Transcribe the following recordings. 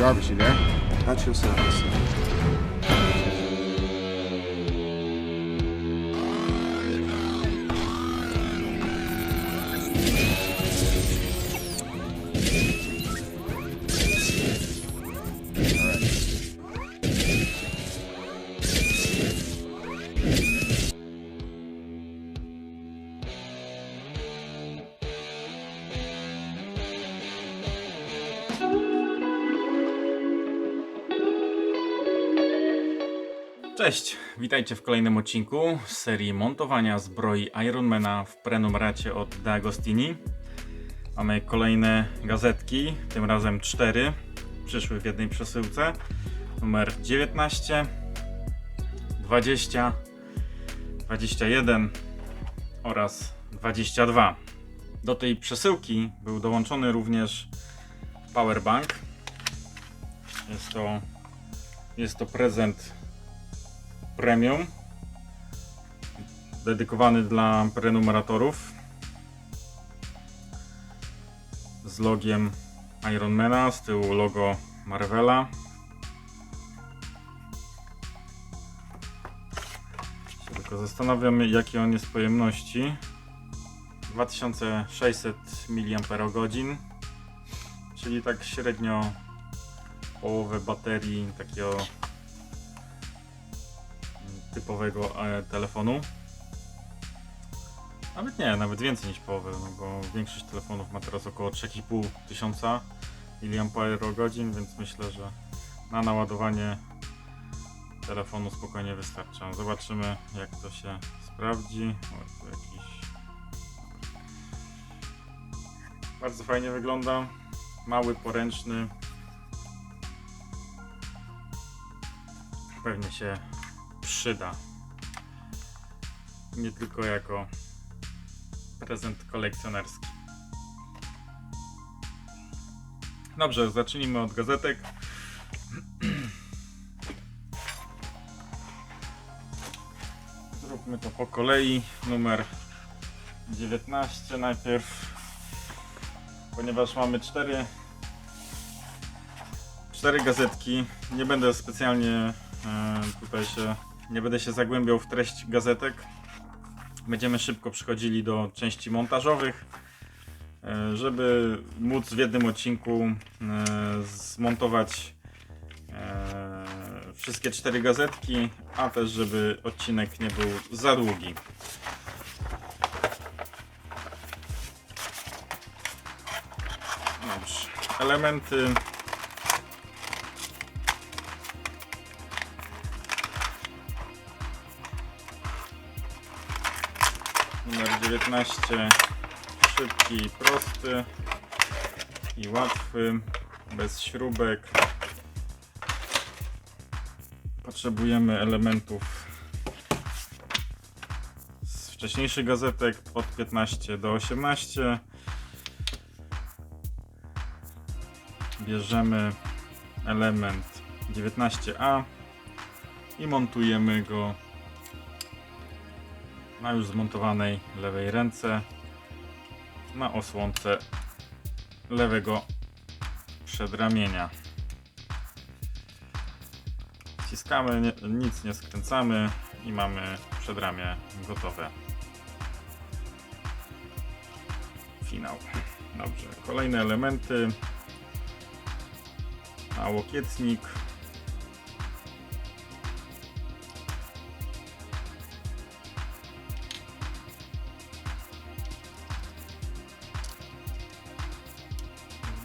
Jarvis, you there? At your service. Witajcie w kolejnym odcinku z serii montowania zbroi Ironmana w prenumeracie od D'Agostini. Mamy kolejne gazetki, tym razem cztery, przyszły w jednej przesyłce. Numer 19, 20, 21 oraz 22. Do tej przesyłki był dołączony również powerbank. Jest to, jest to prezent premium dedykowany dla prenumeratorów z logiem Ironmana, z tyłu logo Marvela. Się tylko zastanawiamy jakie on jest pojemności. 2600 mAh, czyli tak średnio połowę baterii takiego typowego e, telefonu. Nawet nie, nawet więcej niż połowę, no bo większość telefonów ma teraz około 3,5 tysiąca mAh, więc myślę, że na naładowanie telefonu spokojnie wystarcza. Zobaczymy jak to się sprawdzi. O, jakiś... Bardzo fajnie wygląda. Mały, poręczny. Pewnie się przyda. Nie tylko jako prezent kolekcjonerski. Dobrze, zacznijmy od gazetek. Zróbmy to po kolei. Numer 19 najpierw, ponieważ mamy cztery cztery gazetki. Nie będę specjalnie e, tutaj się nie będę się zagłębiał w treść gazetek. Będziemy szybko przechodzili do części montażowych, e, żeby móc w jednym odcinku e, zmontować e, wszystkie cztery gazetki, a też żeby odcinek nie był za długi. Dobrze. Elementy 19 szybki, prosty i łatwy, bez śrubek. Potrzebujemy elementów z wcześniejszych gazetek od 15 do 18. Bierzemy element 19A i montujemy go na już zmontowanej lewej ręce na osłonce lewego przedramienia. Ściskamy, nie, nic nie skręcamy i mamy przedramię gotowe. Finał. Dobrze, kolejne elementy. A łokietnik.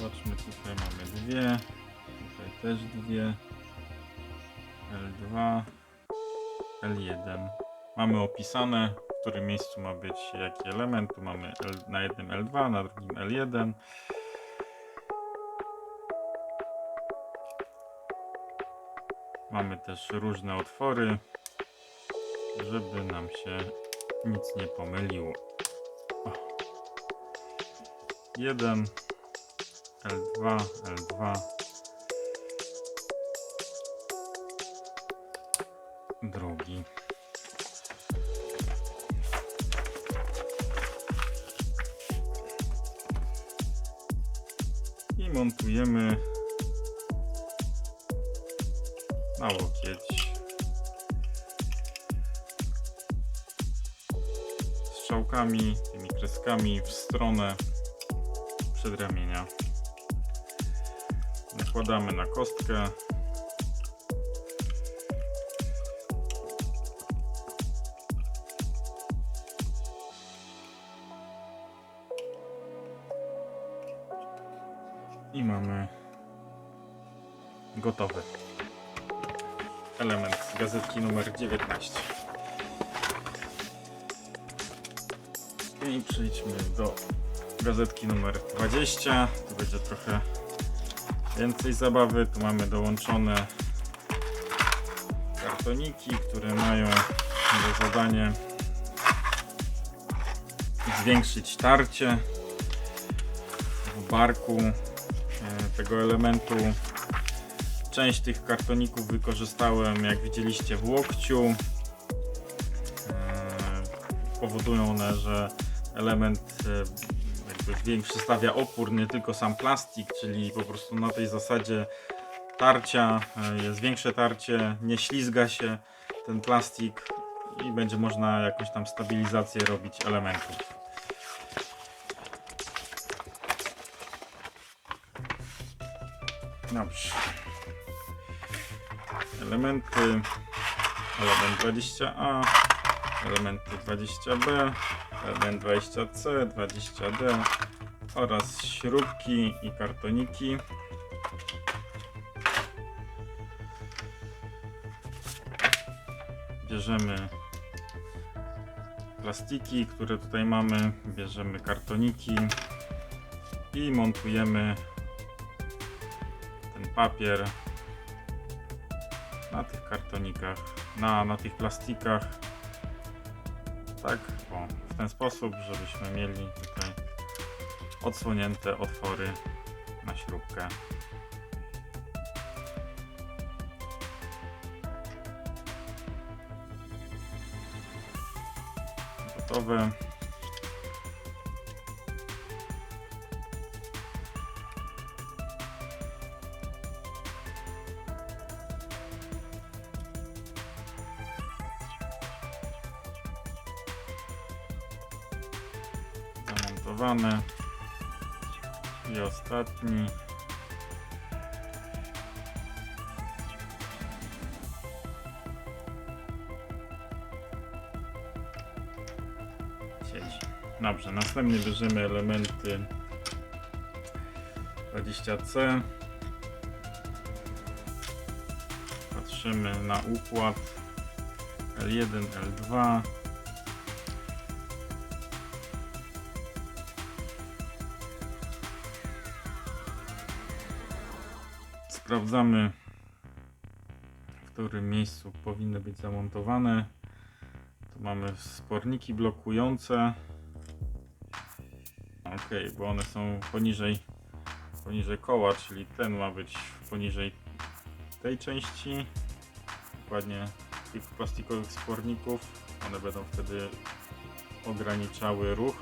Zobaczmy, tutaj mamy dwie, tutaj też dwie, L2, L1. Mamy opisane, w którym miejscu ma być jaki element. Tu mamy L, na jednym L2, na drugim L1. Mamy też różne otwory, żeby nam się nic nie pomyliło. O. Jeden, L2, L2. Drugi. I montujemy na łokieć. Strzałkami, tymi kreskami w stronę przedramienia. Nakładamy na kostkę. I mamy gotowy element z gazetki numer 19. I przejdźmy do gazetki numer 20. Tu będzie trochę więcej zabawy. Tu mamy dołączone kartoniki, które mają za zadanie zwiększyć tarcie w barku e, tego elementu. Część tych kartoników wykorzystałem, jak widzieliście, w łokciu. E, Powodują one, że element jakby większy stawia opór, nie tylko sam plastik, czyli po prostu na tej zasadzie tarcia e, jest większe tarcie, nie ślizga się ten plastik i będzie można jakąś tam stabilizację robić elementów. Dobrze. Elementy. Element 20A, elementy 20B, element 20C, 20D oraz śrubki i kartoniki. Bierzemy plastiki, które tutaj mamy, bierzemy kartoniki i montujemy ten papier na tych kartonikach, na, na tych plastikach. Tak, o, ten sposób, żebyśmy mieli tutaj odsłonięte otwory na śrubkę. Gotowe. Zamontowane i ostatni. Siedzi dobrze, następnie bierzemy elementy 20C patrzymy na układ L1, L2 Sprawdzamy, w którym miejscu powinny być zamontowane. Tu mamy sporniki blokujące. Ok, bo one są poniżej, poniżej koła, czyli ten ma być poniżej tej części. Dokładnie tych plastikowych sporników. One będą wtedy ograniczały ruch.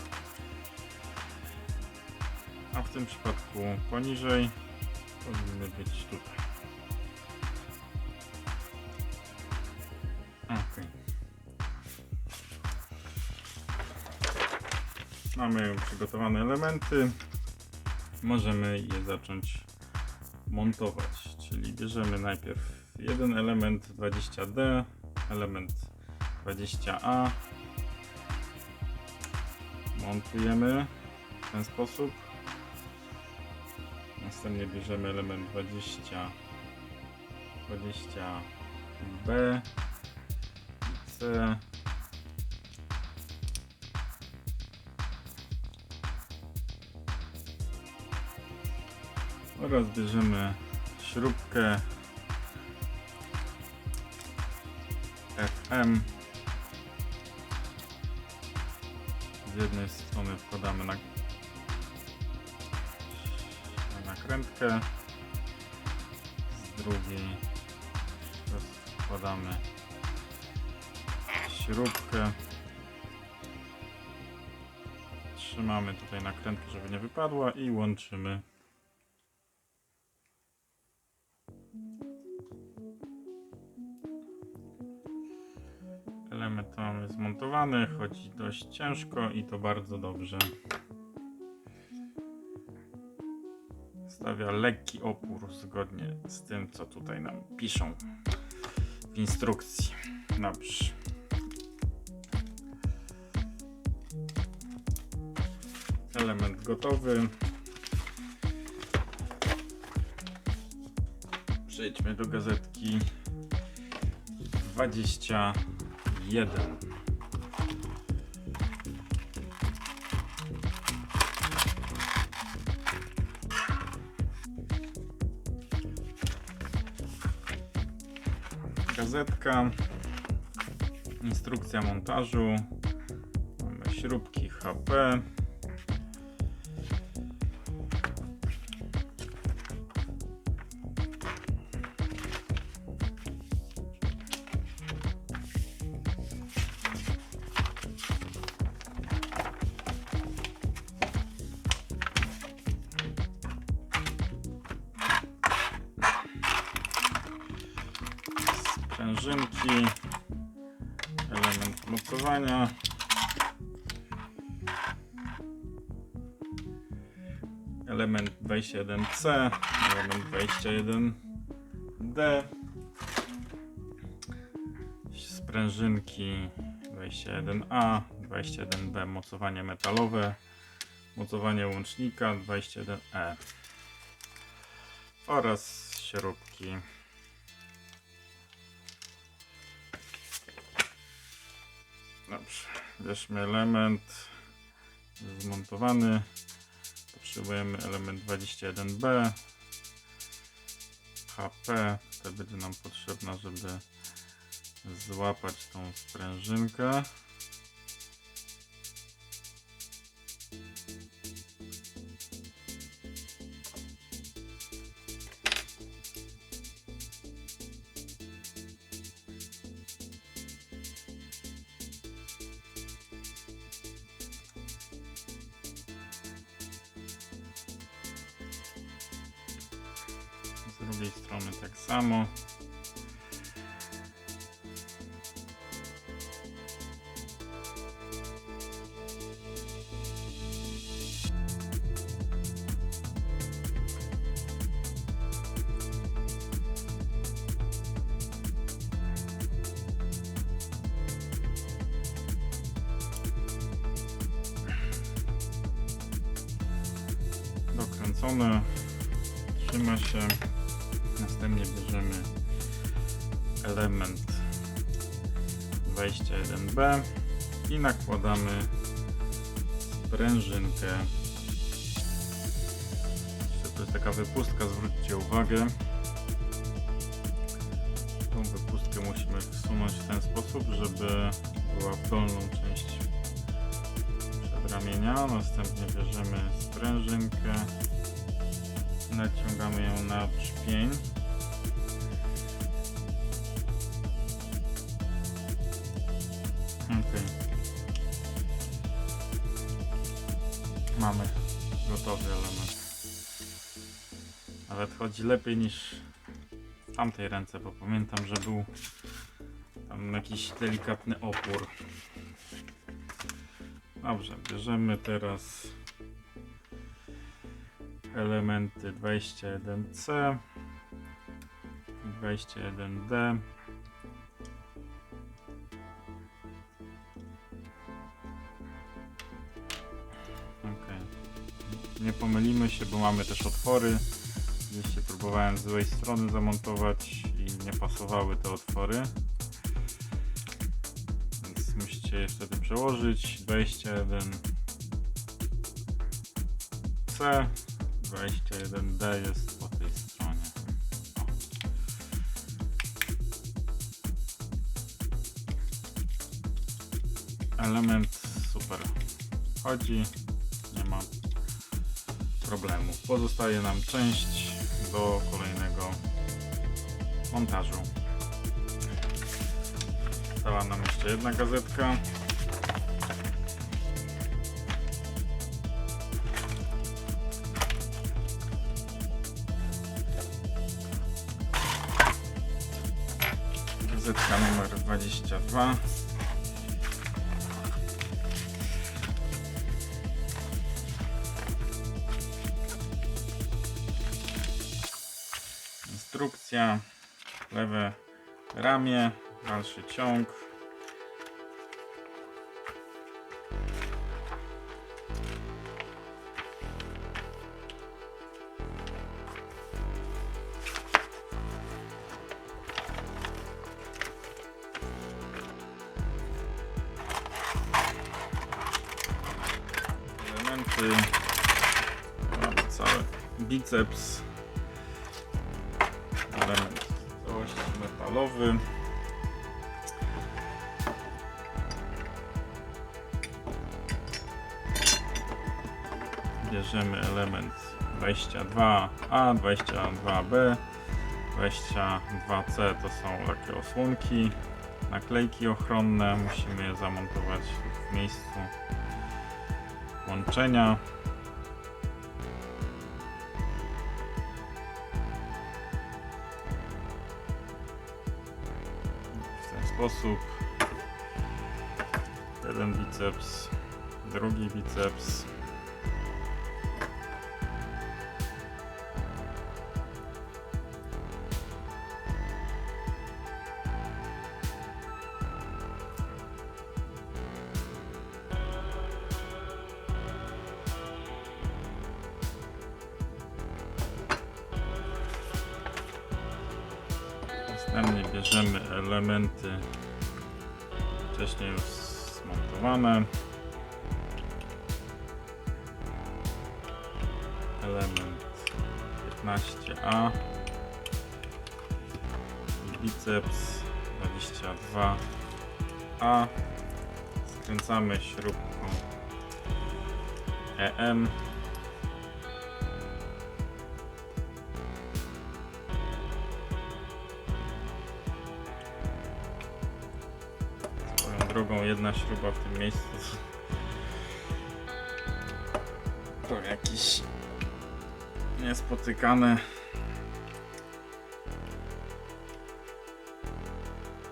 A w tym przypadku poniżej powinny być tutaj. Ok. Mamy przygotowane elementy. Możemy je zacząć montować. Czyli bierzemy najpierw jeden element 20D, element 20A. Montujemy w ten sposób. Następnie bierzemy element 20, 20B, C. Oraz bierzemy śrubkę FM. Z jednej strony wkładamy na zakrętkę, z drugiej rozkładamy śrubkę. Trzymamy tutaj nakrętkę, żeby nie wypadła i łączymy. Element mamy zmontowany, chodzi dość ciężko i to bardzo dobrze. Stawia lekki opór zgodnie z tym, co tutaj nam piszą w instrukcji. Dobrze. Element gotowy. Przejdźmy do gazetki 21. Gazetka, instrukcja montażu, mamy śrubki HP, sprężynki, element mocowania. Element 21C, element 21D, sprężynki 21A, 21B mocowanie metalowe, mocowanie łącznika 21E oraz śrubki Dobrze, bierzmy element zmontowany. Potrzebujemy element 21B. HP, to będzie nam potrzebna, żeby złapać tą sprężynkę. Drugiej strony tak samo. Bierzemy element 21B i nakładamy sprężynkę. To jest taka wypustka, zwróćcie uwagę. Tą wypustkę musimy wsunąć w ten sposób, żeby była w dolną część przedramienia. Następnie bierzemy sprężynkę naciągamy ją na trzpień. Nawet chodzi lepiej niż w tamtej ręce, bo pamiętam, że był tam jakiś delikatny opór. Dobrze, bierzemy teraz elementy 21C, 21D. Okay. Nie pomylimy się, bo mamy też otwory. Próbowałem z złej strony zamontować i nie pasowały te otwory. Więc musicie je wtedy przełożyć. 21C 21D jest po tej stronie. Element super chodzi, nie ma problemu. Pozostaje nam część do kolejnego montażu. Została nam jeszcze jedna gazetka. Gazetka numer 22. konstrukcja, lewe ramię, dalszy ciąg. Elementy, mamy cały biceps, Bierzemy element 22A, 22B, 22C to są takie osłonki, naklejki ochronne. Musimy je zamontować w miejscu łączenia. Sposób. Jeden biceps, drugi biceps. Następnie bierzemy elementy wcześniej już zmontowane. Element 15A. Biceps 22A. Skręcamy śrubką EM. Drogą jedna śruba w tym miejscu. To jakieś niespotykane.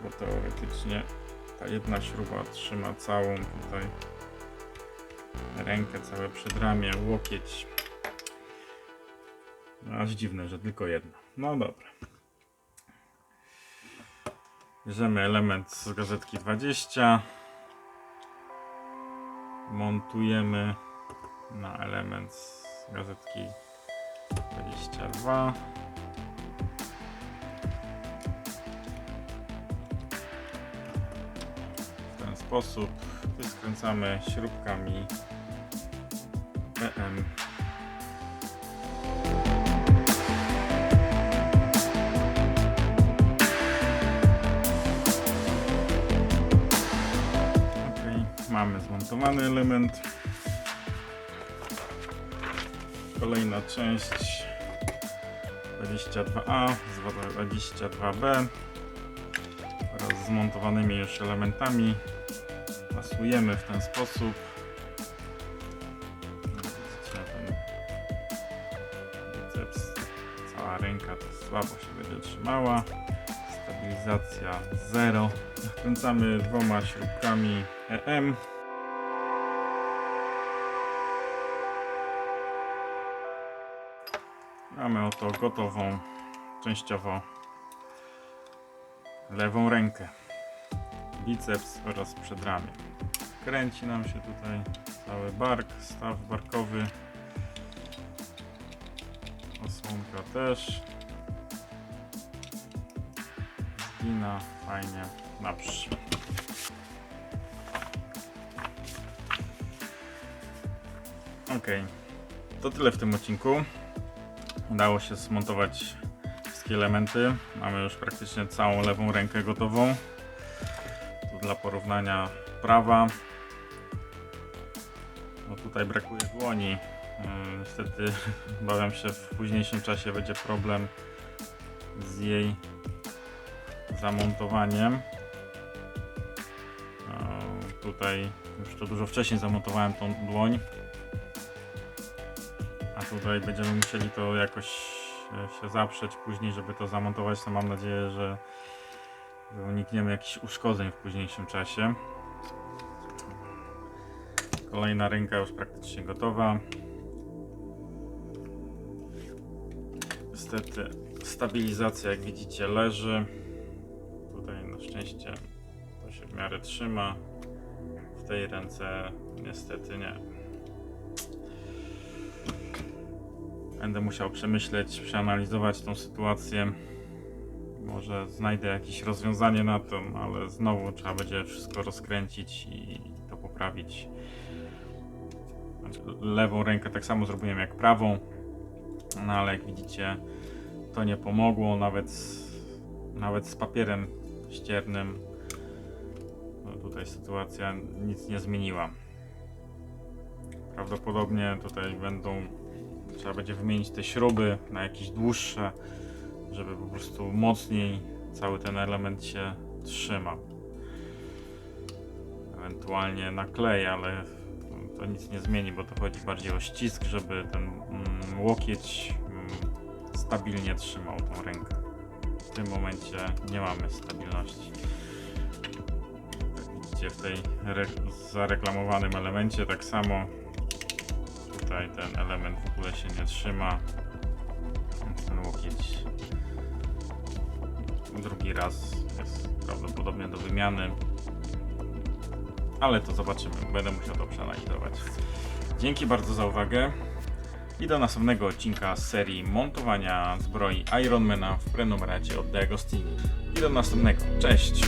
Bo teoretycznie ta jedna śruba trzyma całą tutaj rękę, całe przedramię, łokieć. No, aż dziwne, że tylko jedna. No dobra Bierzemy element z gazetki 20. Montujemy na element z gazetki 22. W ten sposób skręcamy śrubkami EM. Mamy zmontowany element. Kolejna część 22A z 22B oraz zmontowanymi już elementami. Pasujemy w ten sposób. Biceps, cała ręka to słabo się będzie trzymała. Stabilizacja 0. Nakręcamy dwoma śrubkami EM. Mamy oto gotową, częściowo lewą rękę, biceps oraz przedramię. Kręci nam się tutaj cały bark, staw barkowy, osłonka też. Zgina fajnie na wsi. Ok, to tyle w tym odcinku. Udało się zmontować wszystkie elementy. Mamy już praktycznie całą lewą rękę gotową. Tu dla porównania prawa. No tutaj brakuje dłoni. Yy, Niestety obawiam się w późniejszym czasie będzie problem z jej zamontowaniem. Yy, Tutaj już to dużo wcześniej zamontowałem tą dłoń. Tutaj będziemy musieli to jakoś e, się zaprzeć później, żeby to zamontować. To mam nadzieję, że unikniemy jakichś uszkodzeń w późniejszym czasie. Kolejna ręka już praktycznie gotowa. niestety stabilizacja jak widzicie leży. Tutaj na szczęście to się w miarę trzyma. W tej ręce niestety nie. Będę musiał przemyśleć, przeanalizować tą sytuację. Może znajdę jakieś rozwiązanie na to, ale znowu trzeba będzie wszystko rozkręcić i to poprawić. Lewą rękę tak samo zrobiłem jak prawą, no ale jak widzicie, to nie pomogło, nawet, nawet z papierem ściernym. No tutaj sytuacja nic nie zmieniła. Prawdopodobnie tutaj będą, trzeba będzie wymienić te śruby na jakieś dłuższe, żeby po prostu mocniej cały ten element się trzymał. Ewentualnie na klej, ale to nic nie zmieni, bo to chodzi bardziej o ścisk, żeby ten mm, łokieć mm, stabilnie trzymał tą rękę. W tym momencie nie mamy stabilności. Jak widzicie w tej re- zareklamowanym elemencie tak samo tutaj ten element w ogóle się nie trzyma. Więc ten łokieć drugi raz jest prawdopodobnie do wymiany. Ale to zobaczymy. Będę musiał to przeanalizować. Dzięki bardzo za uwagę. I do następnego odcinka z serii montowania zbroi Ironmana w prenumeracie od De Agostini. I do następnego. Cześć!